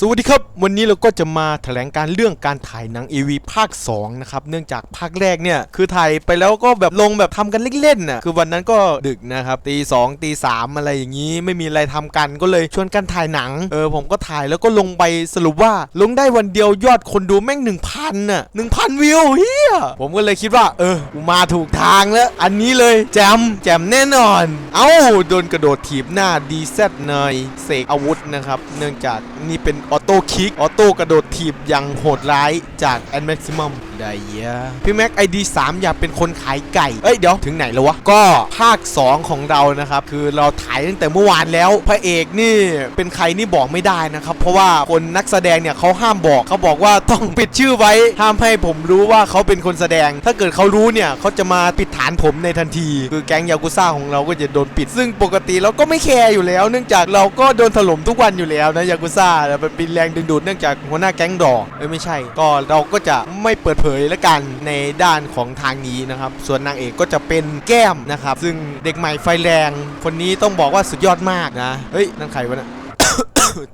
สวัสดีครับ วันนี้เราก็จะมาแถลงการเรื่องการถ่ายหนัง AV ภาค 2 นะครับ เนื่องจากภาคแรกเนี่ย คือถ่ายไปแล้วก็แบบลงแบบทำกันเล่นๆน่ะคือวันนั้นก็ดึกนะครับตีสองตีสามอะไรอย่างนี้ ไม่มีอะไรทำกันก็เลยชวนกันถ่ายหนัง เออ ผมก็ถ่ายแล้วก็ลงไปสรุปว่าลงได้วันเดียวยอดคนดูแม่ง1,000น่ะ1,000วิวเฮียผมก็เลยคิดว่า เออกูมาถูกทางแล้ว อันนี้เลยแจมแจมแน่นอน เอ้าโดนกระโดดถีบหน้าดีเซตเนยเสกอาวุธนะครับ เนื่องจากนี่เป็น아 โต้คิก ออโต้กระโดดถีบอย่างโหดร้ายจากแอนแม็กซิมัมได้เยอะพี่แม็กไอดีสามอยากเป็นคนขายไก่ เอ้ยเดี๋ยวถึงไหนแล้ววะ ก็ภาค 2 ของเรานะครับ คือเราถ่ายตั้งแต่เมื่อวานแล้ว พระเอกนี่เป็นใครนี่บอกไม่ได้นะครับ เพราะว่าคนนักแสดงเนี่ยเขาห้ามบอกเขาบอกว่าต้องปิดชื่อไว้ห้ามให้ผมรู้ว่าเขาเป็นคนแสดง ถ้าเกิดเขารู้เนี่ยเขาจะมาปิดฐานผมในทันที คือแก๊งยากุซ่าของเราก็จะโดนปิด ซึ่งปกติเราก็ไม่แคร์อยู่แล้ว เนื่องจากเราก็โดนถล่มทุกวันอยู่แล้วนะยากุซ่าแต่มันเป็นแรงดึงดูดเนื่องจากหัวหน้าแก๊งดอกเอ้ยไม่ใช่ ก็เราก็จะไม่เปิดเผยละกันในด้านของทางนี้นะครับ ส่วนนางเอกก็จะเป็นแก้มนะครับ ซึ่งเด็กใหม่ไฟแรง คนนี้ต้องบอกว่าสุดยอดมากนะ เฮ้ยนั่นใครวะน่ะ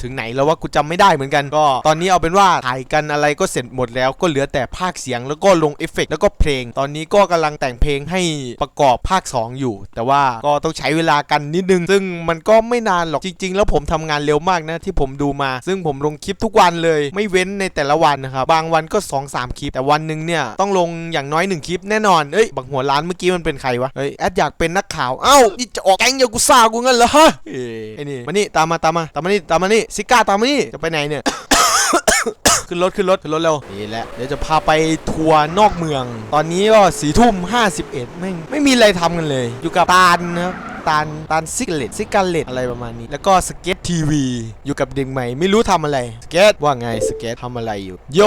ถึงไหนแล้วว่ากูจำไม่ได้เหมือนกันก็ ตอนนี้เอาเป็นว่าถ่ายกันอะไรก็เสร็จหมดแล้วก็เหลือแต่ภาคเสียงแล้วก็ลงเอฟเฟกต์แล้วก็เพลง ตอนนี้ก็กำลังแต่งเพลงให้ประกอบภาค 2 อยู่ แต่ว่าก็ต้องใช้เวลากันนิดนึง ซึ่งมันก็ไม่นานหรอกจริง ๆ แล้วผมทำงานเร็วมากนะที่ผมดูมา ซึ่งผมลงคลิปทุกวันเลย ไม่เว้นในแต่ละวันนะครับบางวันก็ 2 3 คลิป แต่วันหนึ่งเนี่ยต้องลงอย่างน้อย 1 คลิปแน่นอนเอ้ยบักหัวร้านเมื่อกี้มันเป็นใครวะเฮ้ยแอดอยากเป็นนักข่าวเอ้านี่จะออกแก๊งยากุซ่ากูงั้นเหรอฮะไอ้นี่มานี่ตามมาตามมาตามมานี่ตามมานี่ซิก้าตามมานี่จะไปไหนเนี่ย ขึ้นรถขึ้นรถขึ้นรถเร็วนี่แหละเดี๋ยวจะพาไปทัวร์นอกเมือง ตอนนี้ก็สี่ทุ่มห้าสิบเอ็ดไม่ไม่มีอะไรทำกันเลย อยู่กับตาลนะครับตาลตาลซิกเลตซิกาเลตอะไรประมาณนี้ แล้วก็สเก็ตทีวีอยู่กับเด็กใหม่ ไม่รู้ทำอะไรสเก็ตว่าไงสเก็ตทำอะไรอยู่ โย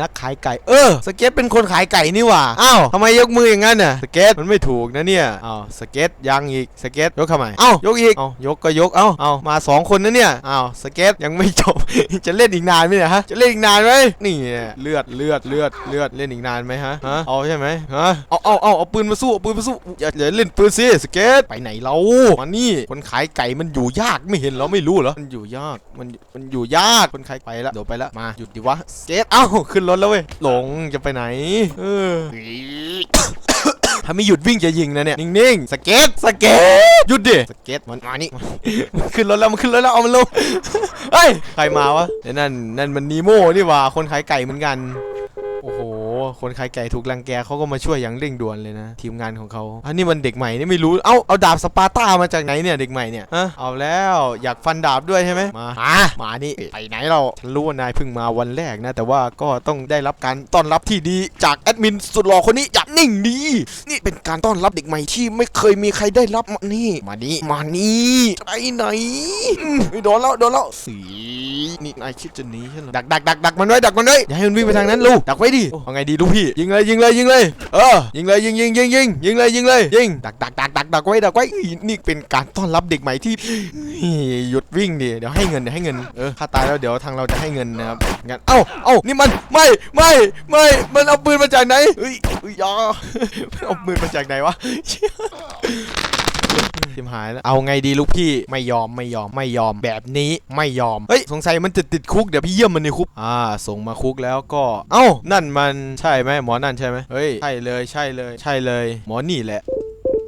นักขายไก่เออสเก็ตเป็นคนขายไก่นี่หว่าอ้าวทำไมยกมืออย่างนั้นน่ะสเก็ตมันไม่ถูกนะเนี่ยอ้าวสเก็ตยังอีกสเก็ตยกทำไมอ้าวยกอีกอ้าวยกก็ยกเอ้าเอามาสองคนนะเนี่ยอ้าวสเก็ตยังไม่จบจะเล่นอีกนานไหมเนี่ยฮะจะเล่นอีกนานไหมนี่เลือดเลือดเลือดเลือดเล่นอีกนานไหมฮะฮะเอาใช่ไหมฮะเอาเอาเอาเอาปืนมาสู้เอาปืนมาสู้อย่าอย่าเล่นปืนสิสเก็ตไปไหนเรามานี่คนขายไก่มันอยู่ยากไม่เห็นเหราไม่รู้เหรอมันอยู่ยากมันมันอยู่ยากคนขายไปแล้วเดี๋ยวไปแล้วมาหยุดดิวะสเก็ตเอ้าขึ้นรถแล้วเว้ยหลงจะไปไหนเออ ถ้าไม่หยุดวิ่งจะยิงนะเนี่ย นิ่งๆ สเก็ต สเก็ต หยุดดิ สเก็ต มันมานี่ มันขึ้นรถแล้ว มันขึ้นรถแล้ว เอามันลง เฮ้ย ใครมาวะไอนั่น นั่นมันนีโม่นี่หว่า คนขายไก่เหมือนกัน คนขายไก่ถูกรังแกเขาก็มาช่วยอย่างเร่งด่วนเลยนะ ทีมงานของเขาอันนี้มันเด็กใหม่นี่ไม่รู้ เอ้าเอาดาบสปาร์ต้ามาจากไหนเนี่ยเด็กใหม่เนี่ยฮะเอาแล้วอยากฟันดาบด้วยใช่ไหมมามามานี่ไปไหนเราฉันรู้ว่านายเพิ่งมาวันแรกนะ แต่ว่าก็ต้องได้รับการต้อนรับที่ดีจากแอดมินสุดหล่อคนนี้อย่านิ่งดี นี่เป็นการต้อนรับเด็กใหม่ที่ไม่เคยมีใครได้รับมานี่ มานี่มานี่ไปไหนอืมโดนแล้วโดนแล้วสี นี่นายคิดจะหนีใช่หรอดักดักดักดักมันไว้ดักมันไว้อย่าให้มันวิ่งไปทางนั้นลูกดักไว้ดิเอาไงดีลูกพี่ยิงเลยยิงเลยยิงเลยเออยิงเลยยิงยิงยิงยิงยิงเลยยิงเลยยิงดักดักดักดักดักไว้ดักไว้อีนี่เป็นการต้อนรับเด็กใหม่ที่หยุดวิ่งดิเดี๋ยวให้เงินเดี๋ยวให้เงินเออถ้าตายแล้วเดี๋ยวทางเราจะให้เงินนะครับงั้นเอ้าเอ้านี่มันไม่ไม่ไม่มันเอาปืนมาจากไหนเฮ้ยเฮ้ยอยามันเอาปืนมาจากไหนวะ ทิมหายแล้วเอาไงดีลูกพี่ไม่ยอมไม่ยอมไม่ยอมแบบนี้ไม่ยอมเฮ้ยสงสัยมันจะติดคุกเดี๋ยวพี่เยี่ยมมันในคุกอ่าส่งมาคุกแล้วก็ เอ้านั่นมันใช่ไหมหมอนั่นใช่ไหมเฮ้ยใช่เลยใช่เลย ใช่เลย หมอนี่แหละ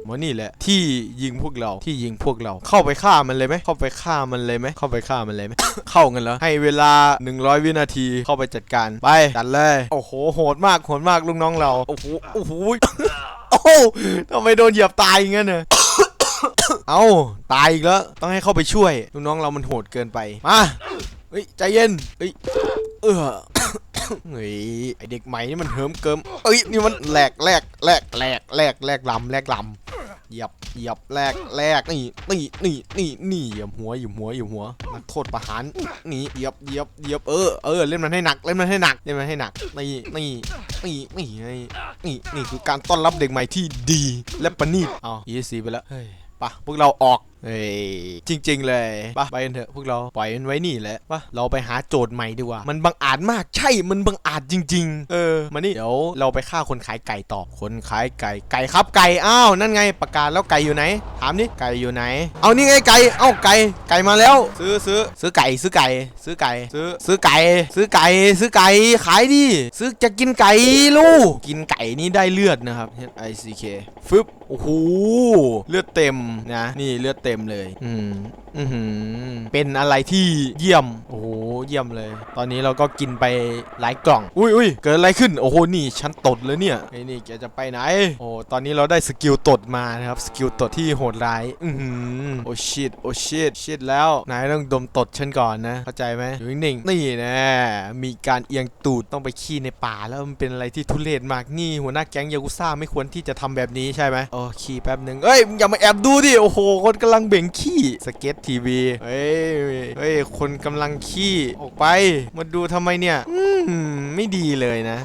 หมอนี่แหละที่ยิงพวกเราที่ยิงพวกเรา เข้าไปฆ่ามันเลยไหมเข้าไปฆ่ามันเลยไหมเข้าไปฆ่ามันเลยไหมเข้ากันแล้วให้เวลา 100 วินาทีเข้าไปจัดการไปจัดเลยโอ้โหโหดมากโหดมากลูกน้องเรา โอ้โหโอ้โหโอ้โหทำไมโดนเหยียบตายงงั้นเนี่ย เอาตายอีกแล้ว ต้องให้เข้าไปช่วยลูกน้องเรามันโหดเกินไป มาเฮ้ยใจเย็นเฮ้ยเออเฮ้ยไอเด็กใหม่นี่มันเหิมเกิมเอ้ยนี่มันแหลกแหลกแหลกแหลกแหลกแหลกลำแหลกลำเหยียบเหยียบแหลกแหลกนี่นี่นี่นี่นี่เหยียบหัวเหยียบหัวเหยียบหัวนักโทษประหารนี่เหยียบเหยียบเหยียบเออเออเล่นมันให้หนักเล่นมันให้หนักเล่นมันให้หนักนี่นี่นี่นี่นี่นี่นี่คือการต้อนรับเด็กใหม่ที่ดีและประณีตเอา ESC ไปแล้วเฮ้ย ปะพวกเราออก เฮ้ยจริง ๆ เลยปะไปกันเถอะพวกเราปล่อยมันไว้นี่แหละปะเราไปหาโจทย์ใหม่ดีกว่า มันบังอาจมากใช่มันบังอาจจริง ๆ เออมานี่เดี๋ยวเราไปฆ่าคนขายไก่ต่อคนขายไก่ไก่ครับไก่อ้าวนั่นไงประกาศแล้วไก่อยู่ไหน ถามนี่ไก่อยู่ไหน เอานี่ไงไก่เอ้าไก่ไก่มาแล้ว ซื้อซื้อซื้อไก่ซื้อไก่ ซื้อไก่ ซื้อซื้อไก่ ซื้อไก่ ซื้อไก่ขายดิซื้อจะกินไก่ลูกกินไก่นี่ได้เลือดนะครับ H I C K ฟึบโอ้โหเลือดเต็มนะ นี่เลือดเต็ม็มเลย อืม อือหือเป็นอะไรที่เยี่ยม โอ้โห เยี่ยมเลย ตอนนี้เราก็กินไปหลายกล่อง อุ้ยอุ้ยเกิดอะไรขึ้น โอ้โห นี่ฉันตดเลยเนี่ยไอ้นี่แกจะไปไหน โอ้ ตอนนี้เราได้สกิลตดมานะครับ สกิลตดที่โหดร้าย อือหือ โอ้ชิตโอ้ชิตชิตแล้ว นายต้องดมตดฉันก่อนนะ เข้าใจไหมอยู่นิ่งๆนี่นะ มีการเอียงตูดต้องไปขี้ในป่าแล้วมันเป็นอะไรที่ทุเรศมาก นี่หัวหน้าแก๊งยากุซ่าไม่ควรที่จะทำแบบนี้ใช่ไหมโอ้ขี้แป๊บหนึ่งเอ้ยมึงอย่ามาแอบดูดิ โอ้โห คนกำลังเบ่งขี้ สเก็ตทีวี เฮ้ย เฮ้ย คนกำลังขี้ออกไป มาดูทำไมเนี่ย อืม ไม่ดีเลยนะ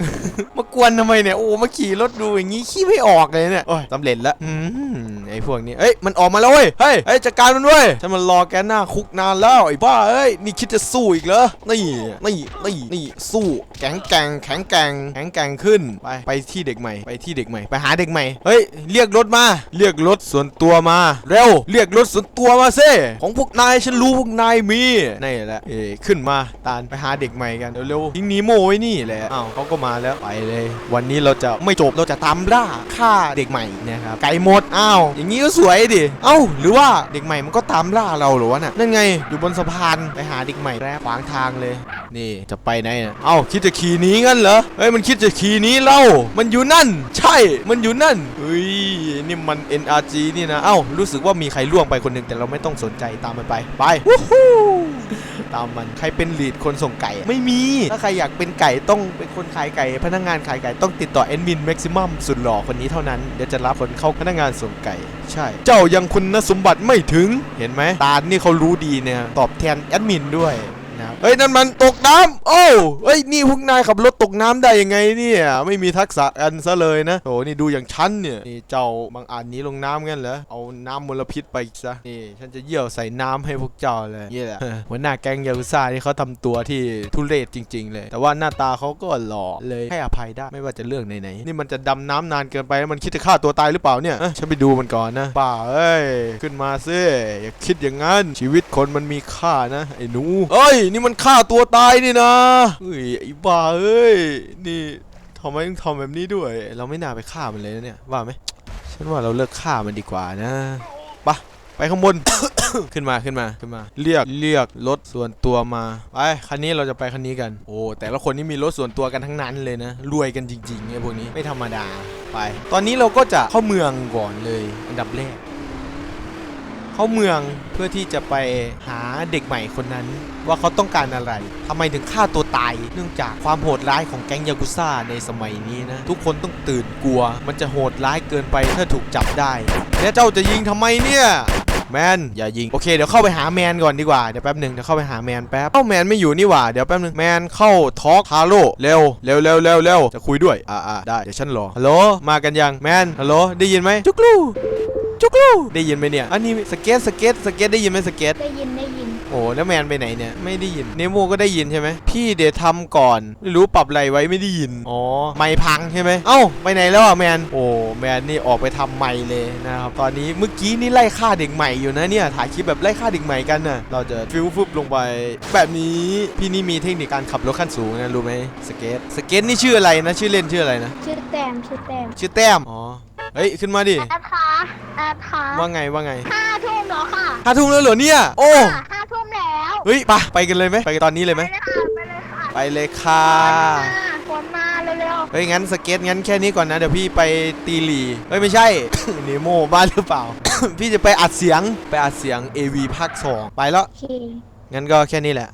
มากวนทำไมเนี่ย โอ้ มาขี่รถดูอย่างงี้ขี้ไม่ออกเลยเนี่ย โอ้ยสำเร็จแล้วอืม ไอ้พวกนี้เอ้ยมันออกมาแล้วเว้ยเฮ้ยเฮ้ยจัดการมันเว้ยฉันมันรอแกหน้าคุกนานแล้วไอ้บ้าเอ้ยนี่คิดจะสู้อีกเหรอนี่นี่นี่นี่สู้แข็งแกร่งแข็งแกร่งแข็งแกร่งขึ้นไปไปที่เด็กใหม่ไปที่เด็กใหม่ไปหาเด็กใหม่เฮ้ยเรียกรถมา เรียกรถส่วนตัวมา เร็วเรียกรถส่วนตัวมาซิของพวกนายฉันรู้พวกนายมีนี่แหละเอ้ยขึ้นมาตาลไปหาเด็กใหม่กันเร็วๆทิ้งนีโมไว้นี่แหละอ้าวเขาก็มาแล้วไปเลย วันนี้เราจะไม่จบเราจะตามล่าฆ่าเด็กใหม่นะครับไก่หมดอ้าวอย่างนี้ก็สวยดิ เอ้า หรือว่าเด็กใหม่มันก็ตามล่าเราหรอวะน่ะ นั่นไง อยู่บนสะพาน ไปหาเด็กใหม่แล้วขวางทางเลย นี่จะไปไหนน่ะเอ้า คิดจะขี่หนี้งั้นเหรอ เฮ้ย มันคิดจะขี่หนี้เรามันอยู่นั่น ใช่ มันอยู่นั่นเฮ้ย นี่มัน NRG นี่นะ เอ้า รู้สึกว่ามีใครล่วงไปคนหนึ่งแต่เราไม่ต้องสนใจตามมันไป ไป วู้ฮู้ ตามมันใครเป็นลีดคนส่งไก่ ไม่มี ถ้าใครอยากเป็นไก่ต้องเป็นคนขายไก่ พนักงานขายไก่ต้องติดต่อแอดมินแม็กซิมัมสุดหล่อคนนี้เท่านั้น เดี๋ยวจะรับคนเข้าพนักงานส่งไก่ ใช่ เจ้ายังคุณสมบัติไม่ถึงเห็นไหมตาลนี่เขารู้ดีเนี่ยตอบแทนแอดมินด้วย นะครับเฮ้ยนั่นมันตกน้ำโอ้เฮ้ยนี่พวกนายขับรถตกน้ำได้ยังไงเนี่ยไม่มีทักษะกันซะเลยนะโอ้นี่ดูอย่างฉันเนี่ยนี่เจ้าบางอ่านหนี้ลงน้ำงั้นเหรอเอาน้ำมลพิษไปซะนี่ฉันจะเยี่ยวใส่น้ำให้พวกเจ้าเลยนี่แหละหัวหน้าแก๊งยากุซ่าที่เขาทำตัวที่ทุเรศจริง ๆ เลย แต่ว่าหน้าตาเขาก็หล่อเลยให้อภัยได้ไม่ว่าจะเรื่องไหนๆนี่มันจะดำน้ำนานเกินไปแล้วมันคิดจะฆ่าตัวตายหรือเปล่าเนี่ยเอ้ยฉันไปดูมันก่อนนะป่าเอ้ยขึ้นมาซิอย่าคิดอย่างนั้นชีวิตคนมันมีค่านะไอ้หนูเอ้ยนี่มันฆ่าตัวตายนี่นะเฮ้ยไอ้บ้าเอ้ย นี่ทำไมต้องทำแบบนี้ด้วย เราไม่น่าไปฆ่ามันเลยนะเนี่ย ว่าไหม ฉันว่าเราเลิกฆ่ามันดีกว่านะไปะไปข้างบน ขึ้นมาขึ้นมาขึ้นมา เรียกเรียกรถส่วนตัวมาไปคันนี้เราจะไปคันนี้กัน โอ้แต่ละคนนี่มีรถส่วนตัวกันทั้งนั้นเลยนะ รวยกันจริงๆไอ้พวกนี้ไม่ธรรมดาไป ตอนนี้เราก็จะเข้าเมืองก่อนเลย อันดับแรก เข้าเมืองเพื่อที่จะไปหาเด็กใหม่คนนั้น ว่าเขาต้องการอะไรทำไมถึงฆ่าตัวตาย เนื่องจากความโหดร้ายของแก๊งยากุซ่าในสมัยนี้นะ ทุกคนต้องตื่นกลัว มันจะโหดร้ายเกินไปถ้าถูกจับได้แล้วเจ้าจะยิงทำไมเนี่ยแมนอย่ายิงโอเคเดี๋ยวเข้าไปหาแมนก่อนดีกว่าเดี๋ยวแป๊บหนึ่งเดี๋ยวเข้าไปหาแมนแป๊บเอ้าแมนไม่อยู่นี่หว่าเดี๋ยวแป๊บหนึ่งแมนเข้าทอล์กฮาโลเร็วเร็วเร็วเร็วเร็วจะคุยด้วยอ่าอ่าได้เดี๋ยวฉันรอฮัลโหลมากันยังแมนฮัลโหลได้ยินไหมจุกลู จุกลูได้ยินไหมเนี่ย อันนี้สเก็ตสเก็ตสเก็ตได้ยินไหมสเก็ตได้ยินได้ยิน โอ้แล้วแมนไปไหนเนี่ยไม่ได้ยินเนโมก็ได้ยินใช่ไหมพี่เดี๋ยวทำก่อนไม่รู้ปรับอะไรไว้ไม่ได้ยินอ๋อไม่พังใช่ไหมเอ้าไปไหนแล้วอะแมนโอ้แมนนี่ออกไปทำไม่เลยนะครับตอนนี้เมื่อกี้นี่ไล่ฆ่าเด็กใหม่อยู่นะเนี่ยถ่ายคลิปแบบไล่ฆ่าเด็กใหม่กันน่ะเราจะฟิวฟึบลงไป แบบนี้พี่นี่มีเทคนิคการขับรถขั้นสูงนะรู้ไหมสเก็ตสเก็ตนี่ชื่ออะไรนะชื่อเล่นชื่ออะไรนะชื่อแต้มชื่อแต้มชื่อแต้มอ๋อ เฮ้ยขึ้นมาดิแอดคะแอดคะว่าไงว่าไงห้าทุ่มแล้วค่ะห้าทุ่มแล้วเหรอเนี่ย โอ้ค่ะห้าทุ่มแล้วเฮ้ยไปไปกันเลยไหมไปกันตอนนี้เลยไหมไปเลยค่ะไปเลยค่ะไปเลยค่ะฝนมาเร็วเฮ้ยงั้นสเก็ตงั้นแค่นี้ก่อนนะเดี๋ยวพี่ไปตีหลีเฮ้ยไม่ใช่เนโมบ้านหรือเปล่า พี่จะไปอัดเสียงไปอัดเสียง AV ภาค2ไปแล้วๆโอเคงั้นก็แค่นี้แหละ